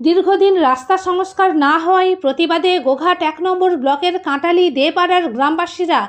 দীর্ঘদিন রাস্তা সংস্কার না হওয়ায় প্রতিবাদে গোঘাট এক নম্বর ব্লকের কাঁটালি দেপাড়ার গ্রামবাসীরা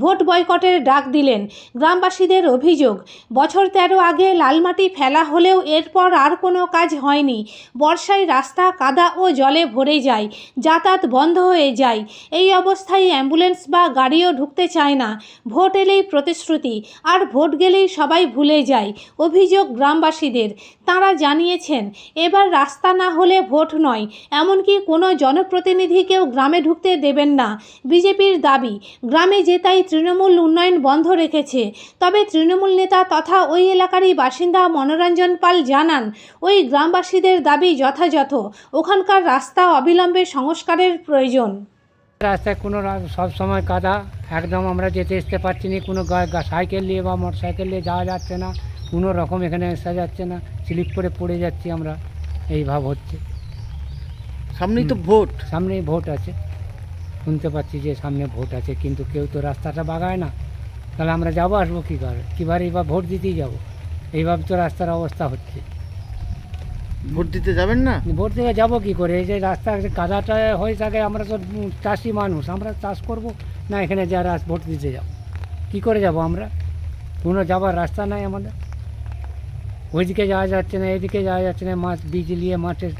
ভোট বয়কটের ডাক দিলেন। গ্রামবাসীদের অভিযোগ, বছর তেরো আগে লালমাটি ফেলা হলেও এরপর আর কোনো কাজ হয়নি। বর্ষায় রাস্তা কাদা ও জলে ভরে যায়, যাতায়াত বন্ধ হয়ে যায়। এই অবস্থায় অ্যাম্বুলেন্স বা গাড়িও ঢুকতে চায় না। ভোট এলেই প্রতিশ্রুতি, আর ভোট গেলেই সবাই ভুলে যায়, অভিযোগ গ্রামবাসীদের। তাঁরা জানিয়েছেন, এবার রাস্তা না হলে ভোট নয়। এমনকি কোনো জনপ্রতিনিধিকেও গ্রামে ঢুকতে দেবেন না। বিজেপির দাবি, গ্রামে জেতাই তৃণমূল উন্নয়ন বন্ধ রেখেছে। তবে তৃণমূল নেতা তথা ওই এলাকারই বাসিন্দা মনোরঞ্জন পাল জানান, ওই গ্রামবাসীদের দাবি যথাযথ। ওখানকার রাস্তা অবিলম্বে সংস্কারের প্রয়োজন। রাস্তায় কোনো সব সময় কাদা। একদম আমরা যেতে আসতে পারছি না। কোনো সাইকেল নিয়ে বা মোটর সাইকেল নিয়ে যাওয়া যাচ্ছে না। কোনো রকম এখানে আসা যাচ্ছে না। স্লিপ করে পড়ে যাচ্ছি আমরা। এই ভাব হচ্ছে। সামনেই তো ভোট। সামনেই ভোট আছে। শুনতে পাচ্ছি যে সামনে ভোট আছে কিন্তু কেউ তো রাস্তাটা বাগায় না। তাহলে আমরা যাব আসব কী করে কীভাবে এবার ভোট দিতেই যাব? এইভাবে তো রাস্তার অবস্থা হচ্ছে। ভোট দিতে যাবেন না? ভোট থেকে যাব কী করে? এই যে রাস্তা কাদাটা হয়ে থাকে আমরা তো চাষি মানুষ আমরা চাষ করব না এখানে যা রাস ভোট দিতে যাব? কী করে যাব আমরা? কোনো যাবার রাস্তা নাই আমাদের। ওইদিকে যাওয়া যাচ্ছে না এদিকে যাওয়া যাচ্ছে না মাছ বীজ নিয়ে মাঠের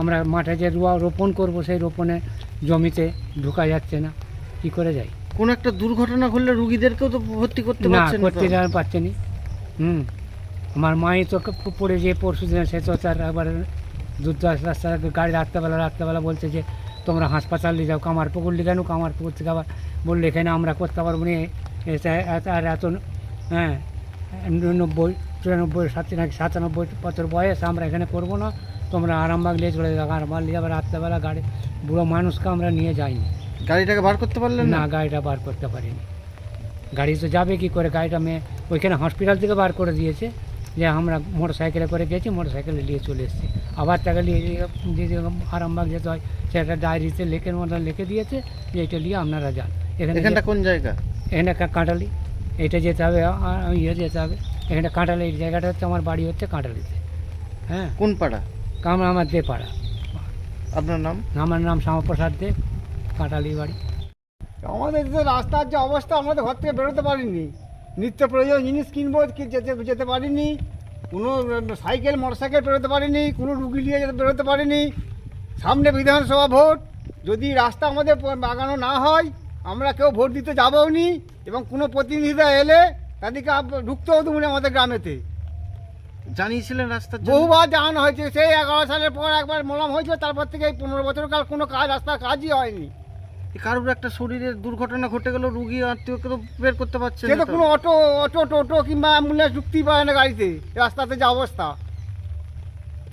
আমরা মাঠে যে রোয়া রোপণ করব সেই রোপণে জমিতে ঢোকা যাচ্ছে না। কী করে যাই? কোন একটা দুর্ঘটনা ঘটলে রুগীদেরকেও তো ভর্তি করতে না করতে যাওয়া পারছে নি। হুম। আমার মাই তো পড়ে যে পরশু দিন সে তো তার একবার দুধ রাস্তা গাড়ি রাত্রেবেলা রাত্রেবেলা বলছে যে তোমরা হাসপাতাল নিয়ে যাও কামার পুকুর নিয়ে কেন কামার পুকুর থেকে আবার বললে এখানে আমরা করতে পারব না। আর এত হ্যাঁ নব্বই চুরানব্বই সাত নাকি সাতানব্বই বছর বয়স আমরা এখানে করব না। তোমরা আরামবাগ নিয়ে চলে যাও আরামবাগ নিয়ে যাবে রাত্রেবেলা গাড়ি বুড়ো মানুষকে আমরা নিয়ে যাইনি। গাড়িটাকে বার করতে পারলেন না? গাড়িটা বার করতে পারিনি। গাড়ি তো যাবে কি করে? গাড়িটা মেয়ে ওইখানে হসপিটাল থেকে বার করে দিয়েছে। যে আমরা মোটর সাইকেলে করে গেছি মোটর সাইকেলে নিয়ে চলে এসেছি। আবার তাকে নিয়ে যদি আরামবাগ যেতে হয় সেটা ডায়েরিতে লেখের মতো লিখে দিয়েছে যে এটা নিয়ে আপনারা যান। এখানে এখানটা কোন জায়গা? এখানে কাঁটালি এটা যেতে হবে ইয়ে যেতে হবে। এখানে কাঁটালি এই জায়গাটা হচ্ছে আমার বাড়ি হচ্ছে কাঁটালিতে হ্যাঁ। কোন পাড়া? কামরা আমার দেপাড়া। আপনার নাম? আমার নাম শ্যামাপ্রসাদ দেব কাঁটালি বাড়ি। আমাদের যে রাস্তার যে অবস্থা আমাদের ঘর থেকে বেরোতে পারিনি। নিত্য প্রয়োজন জিনিস কিনবো যেতে যেতে পারিনি। কোনো সাইকেল মোটর সাইকেল বেরোতে পারিনি কোনো রুগী নিয়ে যেতে বেরোতে পারিনি। সামনে বিধানসভা ভোট। যদি রাস্তা আমাদের বাগানো না হয় আমরা কেউ ভোট দিতে যাবও নি এবং কোনো প্রতিনিধিরা এলে তাদেরকে ঢুকতেও দেবো আমাদের গ্রামেতে। জানিয়েছিলেন জন্য? বহুবার জানানো হয়েছে সেই এগারো সালের পর একবার মোলাম হয়েছিল তারপর থেকে এই পনেরো বছর কাল কোনো কাজ রাস্তার কাজই হয়নি। কারোর একটা শরীরের দুর্ঘটনা ঘটে গেল রুগী আত্মীয়কে তো বের করতে পারছেন সে না। কোনো অটো অটো টোটো কিংবা অ্যাম্বুলেন্স ঢুকতেই পারে না গাড়িতে রাস্তাতে যা অবস্থা।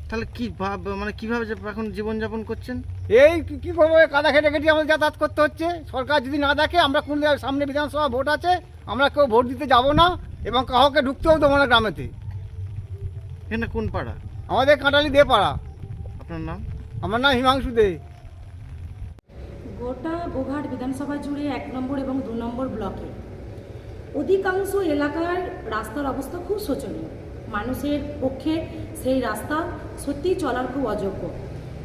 তাহলে কি ভাব মানে কীভাবে এখন জীবনযাপন করছেন? এই কি- কি করব কাদা খেটে খেটে আমাদের যাতায়াত করতে হচ্ছে। সরকার যদি না দেখে আমরা কোন সামনে বিধানসভা ভোট আছে আমরা কেউ ভোট দিতে যাব না এবং কাউকে ঢুকতেও দেবো না গ্রামেতে। এখানে কোন পাড়া? আমাদের কাঁটালি দিয়ে পাড়া। আপনার নাম? আমার নাম হিমাংশু দে। গোটা গোঘাট বিধানসভা জুড়ে এক নম্বর এবং দু নম্বর ব্লকে। অধিকাংশ এলাকার রাস্তার অবস্থা খুব শোচনীয়। মানুষের পক্ষে সেই রাস্তা সত্যিই চলার খুব অযোগ্য।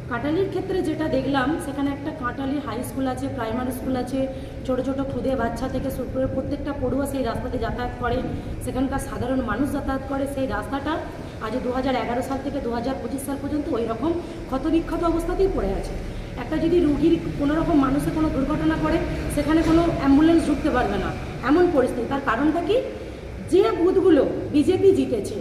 কাটালির ক্ষেত্রে যেটা দেখলাম সেখানে একটা কাঁটালি হাই স্কুল আছে প্রাইমারি স্কুল আছে ছোট ছোট খুদে বাচ্চা থেকে শুরু করে প্রত্যেকটা পড়ুয়া সেই রাস্তাতে যাতায়াত করে। সেখানকার সাধারণ মানুষ যাতায়াত করে। সেই রাস্তাটা আজ দু হাজার এগারো সাল থেকে দু হাজার পঁচিশ সাল পর্যন্ত ওই রকম ক্ষতবিক্ষত অবস্থাতেই পড়ে আছে। একটা যদি রুগীর কোনো রকম মানুষের কোনো দুর্ঘটনা করে সেখানে কোনো অ্যাম্বুলেন্স ঢুকতে পারবে না। এমন পরিস্থিতি। তার কারণটা কি? যে বুথগুলো বিজেপি জিতেছে,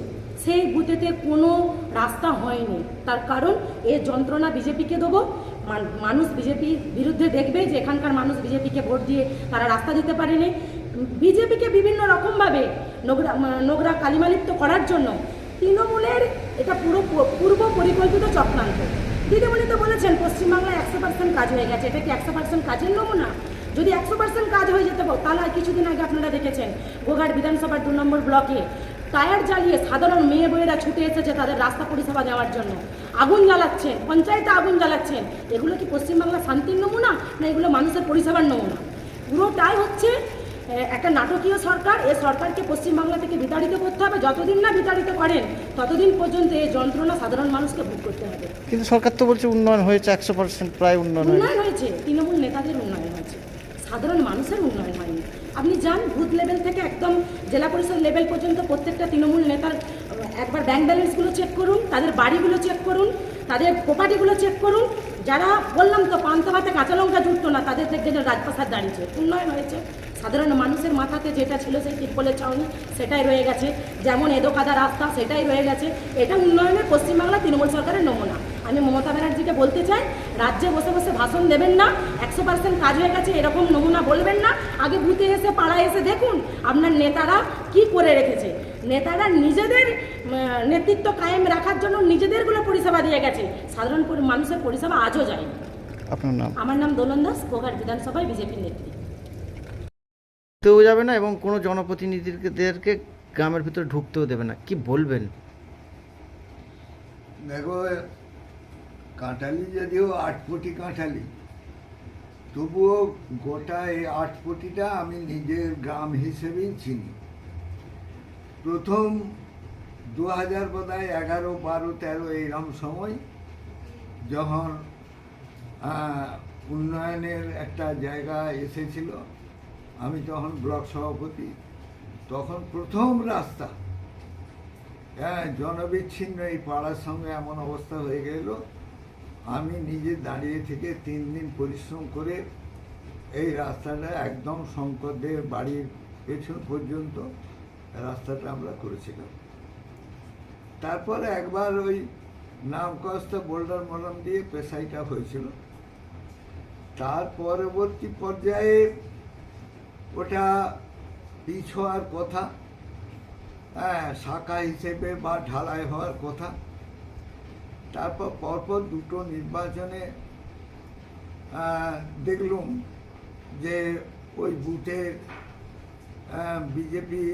সেই বুথেতে কোনো রাস্তা হয়নি। তার কারণ, এ যন্ত্রণা বিজেপিকে দেবো। মান- মানুষ বিজেপির বিরুদ্ধে দেখবে যে এখানকার মানুষ বিজেপিকে ভোট দিয়ে তারা রাস্তা দিতে পারেনি। বিজেপিকে বিভিন্ন রকমভাবে নোংরা নোংরা কালিমালিপ্ত করার জন্য তৃণমূলের এটা পুরো পূর্ব পরিকল্পিত চক্রান্ত। দিদিমণি তো বলেছেন, পশ্চিমবাংলায় একশো পার্সেন্ট কাজ হয়ে গেছে। এটা কি একশো পার্সেন্ট কাজের নমুনা? যদি একশো পার্সেন্ট কাজ হয়ে যেতে, তাহলে কিছুদিন আগে আপনারা দেখেছেন, গোঘাট বিধানসভার দু নম্বর ব্লকে টায়ার জ্বালিয়ে সাধারণ মেয়ে বইয়েরা ছুটে এসেছে তাদের রাস্তা পরিষেবা দেওয়ার জন্য। আগুন জ্বালাচ্ছেন, পঞ্চায়েতে আগুন জ্বালাচ্ছেন। এগুলো কি পশ্চিমবাংলার শান্তির নমুনা, না এগুলো মানুষের পরিষেবার নমুনা? পুরোটাই হচ্ছে একটা নাটকীয় সরকার এ সরকারকে পশ্চিমবাংলা থেকে বিতাড়িত করতে হবে। যতদিন না বিতাড়িত করেন ততদিন পর্যন্ত এই যন্ত্রণা সাধারণ মানুষকে ভোগ করতে হবে। কিন্তু সরকার তো বলছে উন্নয়ন হয়েছে একশো পার্সেন্ট প্রায় উন্নয়ন উন্নয়ন হয়েছে তৃণমূল নেতাদের উন্নয়ন হয়েছে। সাধারণ মানুষের উন্নয়ন হয়নি। আপনি যান বুথ লেভেল থেকে একদম জেলা পরিষদ লেভেল পর্যন্ত প্রত্যেকটা তৃণমূল নেতার একবার ব্যাংক ব্যালেন্সগুলো চেক করুন তাদের বাড়িগুলো চেক করুন তাদের প্রপার্টিগুলো চেক করুন যারা বললাম তো পান্তা কাঁচা লঙ্কা জুটতো না, তাদের যে রাজপ্রাসাদ দাঁড়িয়েছে। উন্নয়ন হয়েছে। সাধারণ মানুষের মাথাতে যেটা ছিল সেই তিরপলের চাউনি সেটাই রয়ে গেছে। যেমন এদোকাদা রাস্তা, সেটাই রয়ে গেছে। এটা উন্নয়নে পশ্চিমবাংলা তৃণমূল সরকারের নমুনা। আমি মমতা ব্যানার্জিকে বলতে চাই রাজ্যে বসে বসে ভাষণ দেবেন না একশো পার্সেন্ট কাজ হয়ে গেছে এরকম নমুনা বলবেন না। আগে বুথে এসে পাড়ায় এসে দেখুন আপনার নেতারা কি করে রেখেছে। নেতারা নিজেদের নেতৃত্ব কায়েম রাখার জন্য নিজেদেরগুলো পরিষেবা দিয়ে গেছে। সাধারণ মানুষের পরিষেবা আজও যায়। আপনার নাম? আমার নাম দোলন দাস গোঘাট বিধানসভায় বিজেপির নেত্রী। ঢুকতেও যাবে না এবং কোনো জনপ্রতিনিধিদেরকে গ্রামের ভিতরে ঢুকতেও দেবে না। কি বলবেন? দেখো কাঁঠালি যদিও আট কাঁঠালি, তবুও গোটা এই আট আমি নিজের গ্রাম হিসেবেই চিনি। প্রথম দু হাজার বোধহয় এগারো, বারো, তেরো এইরকম সময় যখন উন্নয়নের একটা জায়গা এসেছিল, আমি তখন ব্লক সভাপতি, তখন প্রথম রাস্তা হ্যাঁ জনবিচ্ছিন্ন এই পাড়ার সঙ্গে এমন অবস্থা হয়ে গেল আমি নিজে দাঁড়িয়ে থেকে তিন দিন পরিশ্রম করে এই রাস্তাটা একদম শঙ্করদের বাড়ির পেছন পর্যন্ত রাস্তাটা আমরা করেছিলাম। তারপরে একবার ওই নামকস্ত বোল্ডার মলম দিয়ে পেশাইটা হয়েছিল। তার পরবর্তী পর্যায়ে ওটা পিছ হওয়ার কথা হ্যাঁ শাখা হিসেবে বা ঢালাই হওয়ার কথা তারপর পরপর দুটো নির্বাচনে দেখলুম যে ওই বুথের বিজেপি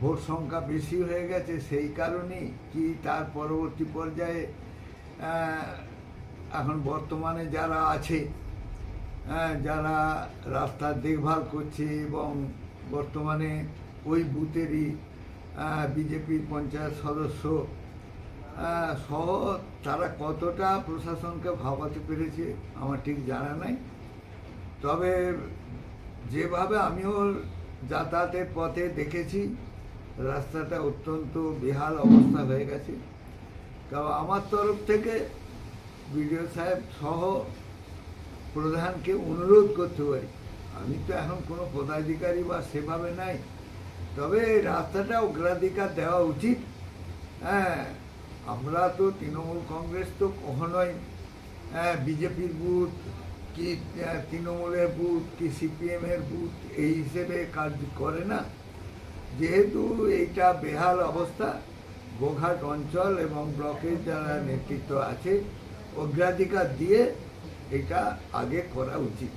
ভোট সংখ্যা বেশি হয়ে গেছে, সেই কারণেই কি তার পরবর্তী পর্যায়ে এখন বর্তমানে যারা আছে যারা রাস্তার দেখভাল করছে এবং বর্তমানে ওই বুথেরই বিজেপির পঞ্চায়েত সদস্য সহ তারা কতটা প্রশাসনকে ভাবাতে পেরেছে আমার ঠিক জানা নাই। তবে যেভাবে আমিও যাতায়াতের পথে দেখেছি, রাস্তাটা অত্যন্ত বেহাল অবস্থা হয়ে গেছে। কারণ আমার তরফ থেকে বিডিও সাহেব সহ প্রধানকে অনুরোধ করতে পারি। আমি তো এখন কোনো পদাধিকারী বা সেভাবে নাই। তবে রাস্তাটা অগ্রাধিকার দেওয়া উচিত। হ্যাঁ আমরা তো তৃণমূল কংগ্রেস তো কখনোই হ্যাঁ বিজেপির বুথ, কি তৃণমূলের বুথ, কি, সিপিএমের বুথ, এই হিসেবে কাজ করে না। যেহেতু এইটা বেহাল অবস্থা, গোঘাট অঞ্চল এবং ব্লকের যারা নেতৃত্ব আছে, অগ্রাধিকার দিয়ে এটা আগে করা উচিত।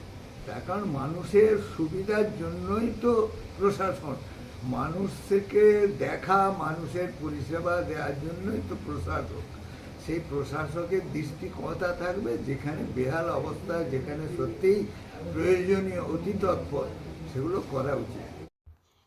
তার কারণ মানুষের সুবিধার জন্যই তো প্রশাসন। মানুষকে দেখা, মানুষের পরিষেবা দেওয়ার জন্যই তো প্রশাসক। সেই প্রশাসকের দৃষ্টি কথা থাকবে যেখানে বেহাল অবস্থা, যেখানে সত্যিই প্রয়োজনীয় অতি তৎপর সেগুলো করা উচিত।